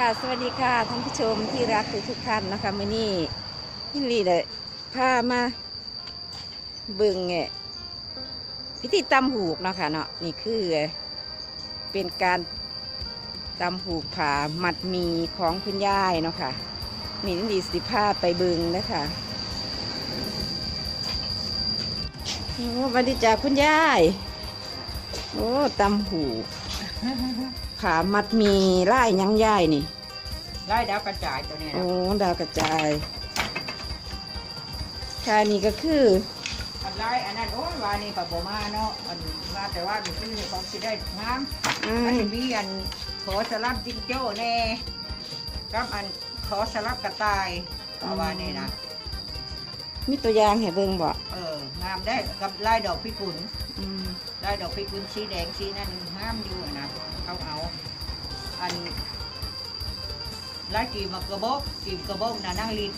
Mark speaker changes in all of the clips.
Speaker 1: ค่ะสวัสดีค่ะท่านผู้ชมที่รักทุกทุกท่านนะคะมื่อนี้พี่ลีเลยพามาบึงเง่ยพิธีตำหูกเนาะคะเนาะนี่คือเป็นการตำหูกผามัดมีของคุณยายเนาะค่ะนี่นี่สิพาไปบึงนะคะโอ้วัสดีจ้าคุณยาย โอ้ตำหูก ขามัดหมีไล่ยังยายนี่
Speaker 2: ไล่ดาวกระจายตัวเนี้
Speaker 1: โอ้
Speaker 2: นะ
Speaker 1: ดาวกระจายค่ะนี่ก็คือ
Speaker 2: อันไล่อันนั้นโอ้ยวานี่ปะโบมาเนาะอันว่าแต่ว่ามันคือของสิได้งาม
Speaker 1: อื
Speaker 2: อัน
Speaker 1: ม
Speaker 2: นี้มีอันขอสลับจิงโจ้แน่กับอันขอสลับกระต่ายเอาว่านี่นะ
Speaker 1: มีตัวอย่างให้เบิ่งบ่
Speaker 2: เอองามได้กับไล่ดอกพิกุล
Speaker 1: อืม
Speaker 2: ไล่ดอกพิกุลสีแดงสีนั่นงามอยู่นะ เขาเอาอันไล่กีมากระบอกกีมกระบอกนะนั่งลิน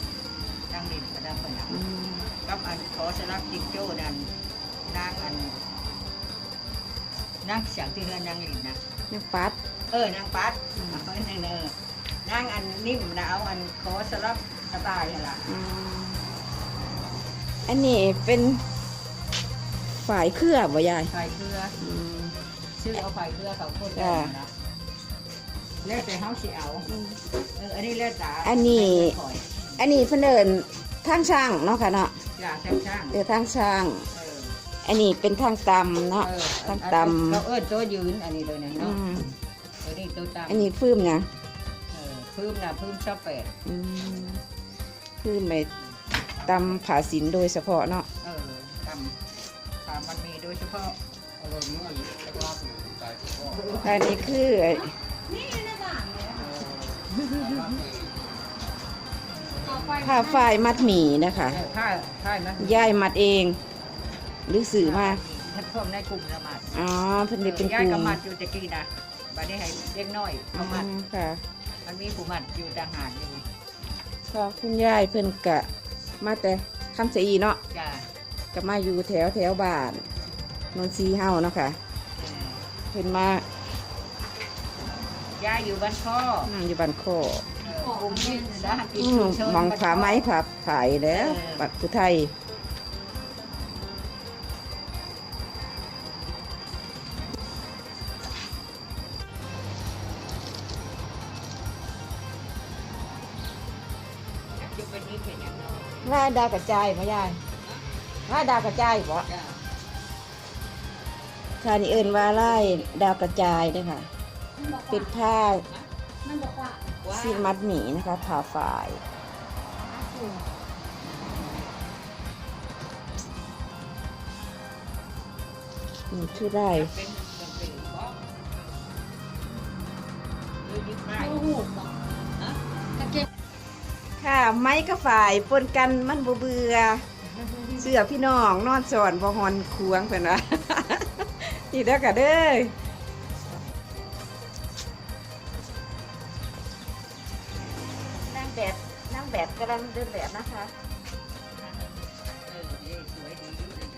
Speaker 2: นั่งลินกระดับกระดับ
Speaker 1: อืม
Speaker 2: กับอันขอสลับจิงโจ้นั่นนางอันนางเสียงที่เรือนนางลินนะ
Speaker 1: ยังปัด
Speaker 2: เออนางปัดเอาไว้ในเนอนางอันนิ่มนะเอาอันขอสลับกระต่ายนั่นล่ะ
Speaker 1: อืมอันนี้เป็นฝ่ายเครือบ่ยาย
Speaker 2: ไฟเครือ
Speaker 1: อืม
Speaker 2: ชื่อเอาไฟเครือเขาโคตร
Speaker 1: จ้ะ
Speaker 2: นะแล้วแต่เฮาสิเอาเอออันนี้แล้วแต่
Speaker 1: อันนี้
Speaker 2: ข่อย
Speaker 1: อันนี้เพิ่นเอิ้นทางช่างเนาะค่ะเนาะ
Speaker 2: อย่าช่างช่าง
Speaker 1: เออทางช่าง
Speaker 2: เออ
Speaker 1: อันนี้เป็นทางตำเนาะ
Speaker 2: เออ
Speaker 1: ทาง
Speaker 2: อัน
Speaker 1: ต
Speaker 2: เราเอิ้นตัวยืนอันนี้เลยนะำ
Speaker 1: อื
Speaker 2: เนาะ
Speaker 1: ม
Speaker 2: เออนี่ตัวตาม
Speaker 1: อันนี้ฟื้มนะ
Speaker 2: เออพื้นนะพื้นชอบแปด
Speaker 1: อืมฟื้มไปตำผาสินโดยเฉพาะเนาะ
Speaker 2: เออตำตามมันมีโดยเฉพาะ
Speaker 1: อันนี้คือผ้าฝ้ายมัดหมี่นะคะ
Speaker 2: ผ้าผ้ามัน
Speaker 1: ย่ายมัดเอง หรือสื่อมา
Speaker 2: ท่านพ่อมในกลุ่มละหมาด
Speaker 1: อ๋อเพิ่นได้เป็นก
Speaker 2: ย้าย
Speaker 1: ลุ่
Speaker 2: ก็
Speaker 1: ม
Speaker 2: มัดอยู่ตะกี้นะบัดนี้ให้เด็กน้อยเอามัด
Speaker 1: ค่ะ
Speaker 2: มันมีผู้มัดอยู่ต่างหากอยู่
Speaker 1: ก็คุณยายเพิ่นกะ มาแต่คำเสียอีเนาะ
Speaker 2: จ้า
Speaker 1: ก็มาอยู่แถวแถวบ้าน นนทรีเฮาเนาะค่ะ
Speaker 2: เออ
Speaker 1: เพิ่นมา
Speaker 2: ย้ายอยู่บ้านพ่อ
Speaker 1: นั่งอยู่บ้านโคก
Speaker 2: เออกลุ่มนี้นะกิน
Speaker 1: อืม
Speaker 2: ชุมชน
Speaker 1: มองผาไม้ผาผายแล้ว
Speaker 2: เออ
Speaker 1: บัดผู้ไทย
Speaker 2: อยู่เป็นนี้เป็นอย่างน้อย
Speaker 1: ลายดาวกระจายบ่ยายลายดาวกระจายบ่
Speaker 2: จ้า
Speaker 1: ค่ะนี่เอินว่าลายดาวกระจายเด้อค่ะเป็นผ้าซีมัดหมีนะคะผ่าฝายนี่คือได้
Speaker 2: เป็นเป็นเป็นบ่หรือได้
Speaker 1: ค่ะ ไม้กับฝ่ายปนกันมันบเบื่อเสื้อพี่น้องนอนสอนบ่ฮอนควงเพิ่นว่า นี่เด้อค่ะเด้อนั่งแบบนั่งแบบกำลังเดินแบบนะคะ
Speaker 2: เออเย้สวยดีอยู่เลย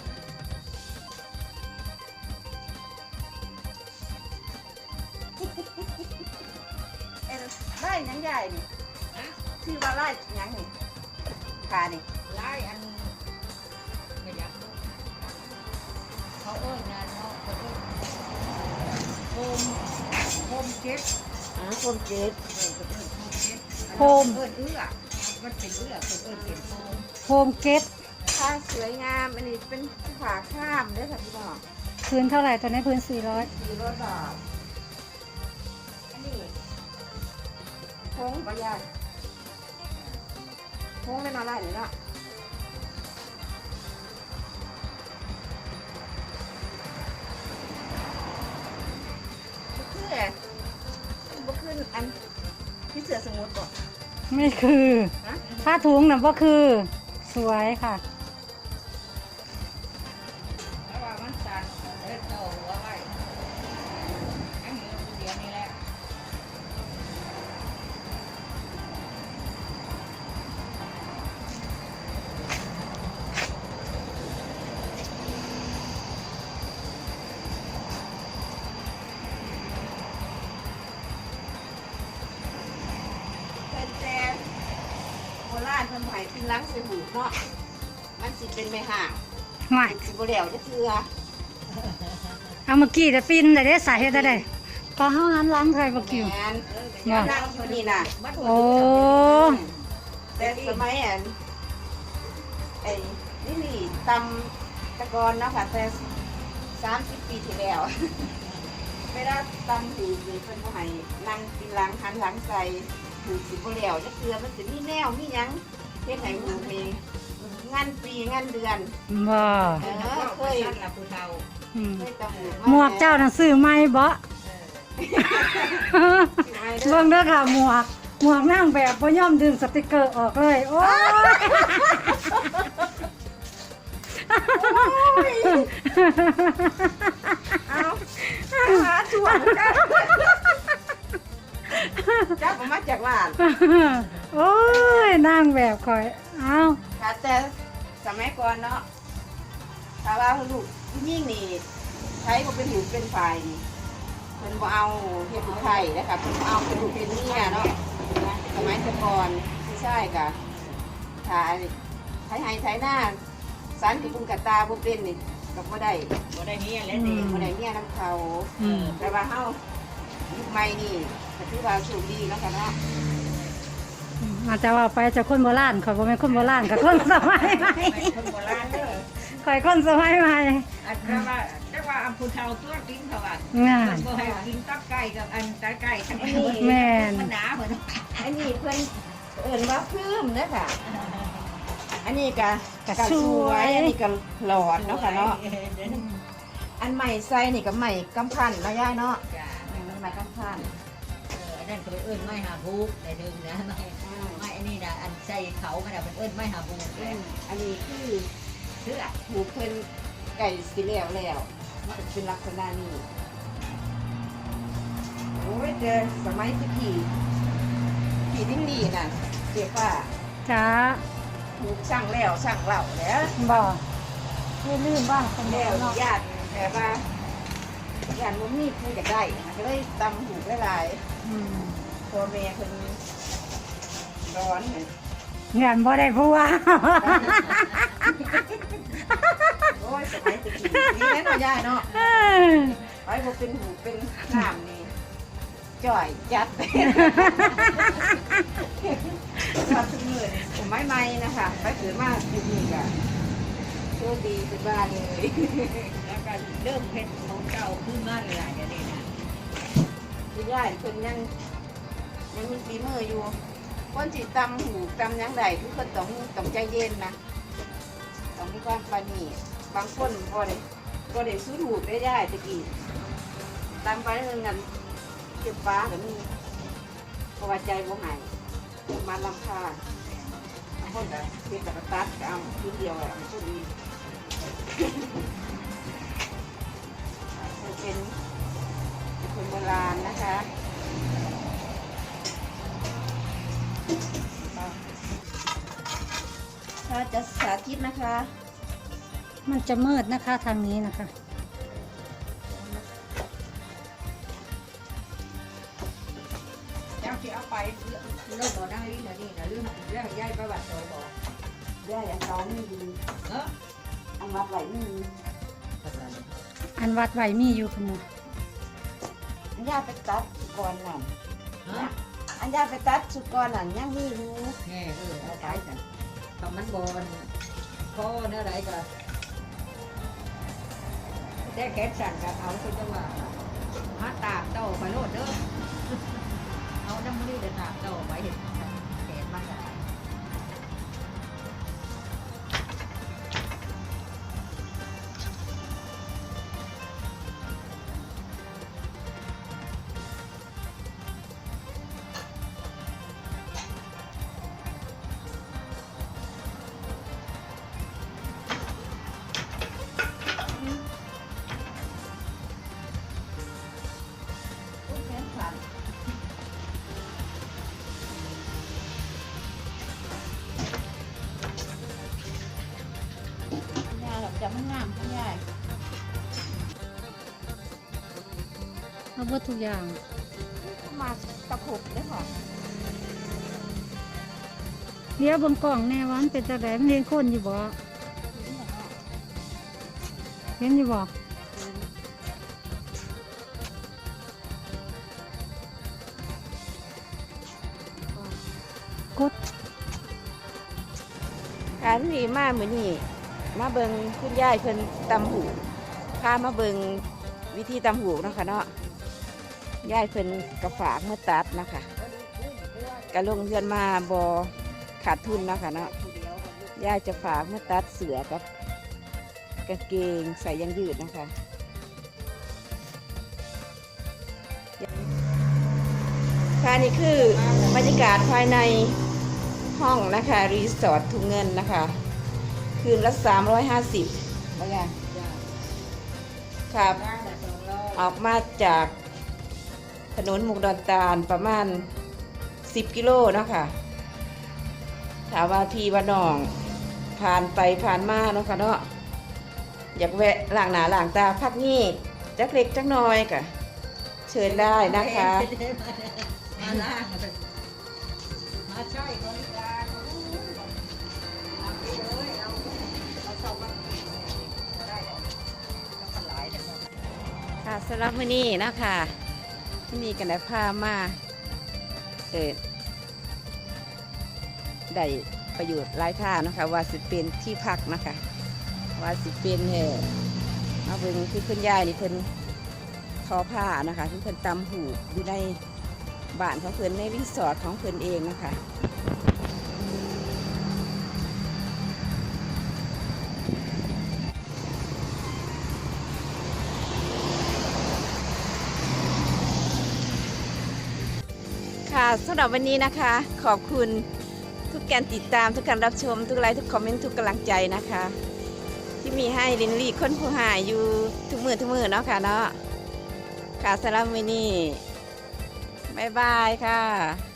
Speaker 1: เอ็นไล่ยังใหญ่นี่ชื่อว่าไล่ยังนี่ขานี่
Speaker 2: ก็ต
Speaker 1: อ๋อคมเจ็ด
Speaker 2: เออเขาเอิ้นโฮมเก็ต
Speaker 3: โฮม
Speaker 2: เอิ้นเอื้อมันเป็นเอื้อเขาเอิ้นเป็นโฮม
Speaker 3: โฮมเก็ต
Speaker 1: ผ้าสวยงามอันนี้เป็นขาข้ามเด้อค่ะพี่น้อง
Speaker 3: พื้นเท่าไหร่ตอนนี้พื้น400
Speaker 1: สี่ร้อยบาทอันนี้โค้งประหยัดโค้งเป็นอะไรนี่เนาะบ่คือแหละบ่ คืออันที่เสือสมุดบ่
Speaker 3: ไม่คือ
Speaker 1: ฮะ
Speaker 3: ผ้าถุงน่ะก็คือ สวยค่ะา
Speaker 1: นเพิ่นบ่ให้กินล้างใส่หูเนาะมันสิเป็นไม่ห่าง
Speaker 3: ห่วย
Speaker 1: มันสิบ่แล้วจะเทื่อ
Speaker 3: เอาเมื่อกี้แต่ปินแต่ได้สาเหตุได้ก็เฮาหันหลังใครบ่กิ้ว
Speaker 1: แม่น
Speaker 3: ว่า
Speaker 1: นั่งอยู่นี่น่ะ
Speaker 3: โอ้
Speaker 1: แต่สมัยอันไอ้นี่นี่ตำตะกอนเนาะค่ะแต่สามสิบปีที่แล้วเวลาตำถือหรือเพิ่นบ่ให้นั่งกินหลังหันหลังใส่ ถือสิบ่แล้วจะเทื่อมันสิมีแนวมีหยังเฮ็ดให้หูเพลงงานปีงานเดือน
Speaker 3: บ่
Speaker 1: เออเคย
Speaker 2: นั่นล่ะผู้เฒ่า
Speaker 3: อืม
Speaker 1: เคยตำหู
Speaker 3: หมวกเจ้าน่ะซื้อใหม่บ่ เบิ่งเด้อค่ะหมวก หมวกนางแบบบ่ยอมดึงสติกเกอร์ออกเลย โอ้ย
Speaker 1: เอาหาช่วงจ้า จับออกมาจากบ้าน
Speaker 3: โอ้ยนางแบบคอยเอา
Speaker 1: ค่ะแต่สมัยก่อนเนาะถ้าว่าลูกผู้หญิงนี่ใช้บ่เป็นหูเป็นฝ่ายนี่เพิ่นบ่เอาเฮ็ดผู้ไทยนะคะเพิ่นบ่เอาเป็นลูกเป็นเมียเนาะสมัยแต่ก่อนผู้ชายก็ถ้าไทยให้ไทยหน้าสารกับบุญกับตาบ่เป็นนี่ก็บ่ได้
Speaker 2: บ่ได้เมียแล้วนี่
Speaker 1: บ่ได้เมียนํเขา
Speaker 3: อืม
Speaker 1: แต่ว่าเฮายุคใหม่นี่ ก็ถือว่าสูงดีแล้วกันเนาะ
Speaker 3: อาจจะว่าไปเจะคนโบราณข่อยบ่แม่นคนโบราณกับคนสมัยใหม่
Speaker 2: คนโบราณเด้อ
Speaker 3: ข่อยคนสมัยใหม่
Speaker 2: อันนั้นว่าแต่ว่าอันผู้เฒ่าตัวกินเขาว่า
Speaker 3: งา
Speaker 2: มันนบ่ให้กินตับไก่กับอันไก่ไก่ทั้ง
Speaker 1: อัน
Speaker 2: นี้
Speaker 1: นี้
Speaker 3: แม่น
Speaker 2: มันหนาเหมือน
Speaker 1: อันนี้เพิ่นเอิ้นว่าพื้มเด้อค่ะอันนี้ก็
Speaker 3: กระ
Speaker 1: ก็
Speaker 3: สวย
Speaker 1: อันนี้ก็หลอดเนาะค่ะเนาะอันใหม่ใส่นี่ก็ใหม่กำพันเนาะย่าเนาะ
Speaker 2: จ้า
Speaker 1: อืมใหม่กำพัน
Speaker 2: เอออั นนั้นก็ไปเอิ้นไม้หาบูกได้ดึงนะไม้
Speaker 1: อืม
Speaker 2: ไม้อันนี้นะอันใส่เขามันน่ะเป็นเอิ้นไม้หาบูก
Speaker 1: อื
Speaker 2: แหละ
Speaker 1: มอันนี้คือเสื้อหูเพิ่นไก่สิแล้วแล้วมันก็เป็นลักษณะนี้โอ้ยแต่สมัยที่ขี่ขี่ดิ้งดีน่ะเจ็บว่า
Speaker 3: จ้า
Speaker 1: ถูกช่างแล้วช่างเล่าแล้ว
Speaker 3: บ่ไม่ลืมบ้างคน
Speaker 1: แล้
Speaker 3: เดียว
Speaker 1: ว
Speaker 3: เนาะ
Speaker 1: ญาติแต่ว่าญาติมันมีผู้อยากได้ก็เลยตำหูหลาย
Speaker 3: อืม
Speaker 1: ๆ พ่อแม่เพิ่นร้อนเนี่ย
Speaker 3: เงินบ่ได้ผัว
Speaker 1: โอ้ยสมัยตะกี้นี่แน่นอนย่าเนาะ
Speaker 3: เอ้ย
Speaker 1: ไอ้พวกเป็นหูเป็นน้ำนี่จ่อยจัดว่าทุกมือนี่ผมไม่ไม่นะคะไปถือมาอยู่นี่ก็โชคดีเป็นบ้านเลย
Speaker 2: แล้วก็เริ่มเพชรของเก่าขึ้นมาเลยล่ะเดี๋ยวนี้นะ
Speaker 1: คุณย่าเพิ่นยังยังมีฝีมืออยู่คนสิตำหูตำยังไดทุกคนต้องต้องใจเย็นนะต้องมีความปาณีบางคนบ่ได้บ่ได้สู้ถูกได้ย่าตะกี้ตำไปเรื่องนั้นเก็บฟ้าก็มีเพราะว่าใจบ่หายมาลำคาบางคนก็เฮ็ดกับตัดก็เอาทีเดียวแหละมันก็ดีเป็นเป็นคนโบราณ นะคะเราจะสาธิตนะคะ
Speaker 3: มันจะมืดนะคะทางนี้นะคะ
Speaker 2: เจ้าที่เอาไปเริ่มบ่ได้นี่นะนี่นะเรื่องเรื่องย้ายประวัติโตบอก
Speaker 1: ได้อันเขาไม่ดี
Speaker 2: เออ
Speaker 1: อันวัดไหลไม่มี
Speaker 3: อันวัดไว้มีอยู่คุณหมอ
Speaker 1: อันย่าไปตัดสุกรนั่น
Speaker 2: ฮะ
Speaker 1: อันย่าไปตัดสุกรนั่นยังมีอยู่
Speaker 2: แง่เออเอาไปจ้ะทำมันบอลพ่อเนื้อไรก็แต่แขนสั่นกับเอาคือจังว่าหาตากเต้าไปโลดเด้อ เอาเบิ
Speaker 3: ดทุกอย่าง
Speaker 1: มาตะขบเลยค่ะ
Speaker 3: เดี๋ยวเบนกล่องแน่วามันเป็นจังไดมันเห็นคนอยู่บ่เห็นอยู่บ่กด
Speaker 1: การที่มาเหมือนนี่มาเบิงคุณยายเพิ่นตำหูพามาเบิงวิธีตำหูเนาะคะเนาะ ยายเพิ่นกระฝากเมื่อตัดนะคะกระลงเรือนมาบอขาดทุนนะคะเนาะยายจะฝากเมื่อตัดเสือกับกางเกงใส่ยางยืดนะคะค่ะนี่คือบรรยากาศภายในห้องนะคะรีสอร์ททุงเงินนะคะ คืนละ350แล้วไงครับออกมาจาก ถนนมุกดอนตาลประมาณ 10 กิโลเนาะคะถามว่าพี่ว่าน้อง ผ่านไปผ่านมาเนาะค่ะเนาะอยากแวะหลางหนาหลางตาพักนี่จักเล็กจักน้อยกะเชิญได้นะคะ
Speaker 2: มาล่างมาใช่บริการเอาไปเลยเอาเอาสองมาได้แล้วก็หลายเดี๋ยว
Speaker 1: ค่ะสำหรับมื้อนี้นะคะ ที่นี่กันได้พามาเกิดได้ประโยชน์หลายท่านะคะ ว่าสิเป็นที่พักนะคะ ว่าสิเป็นเออมาเบิ่งที่คุณยายนี่เพิ่นทอผ้านะคะที่เพิ่นตำหูอยู่ในบ้านของเพิ่นในรีสอร์ทของเพิ่นเองนะคะ ค่ะสำหรับวันนี้นะคะ ขอบคุณทุกการติดตามทุกการรับชม ทุกไลค์ทุกคอมเมนต์ทุกกำลังใจนะคะ ที่มีให้ลินลี่คนผู้หายอยู่ทุกมือทุกมือเนาะค่ะเนาะค่ะสำหรับวันนี้บ๊ายบายค่ะ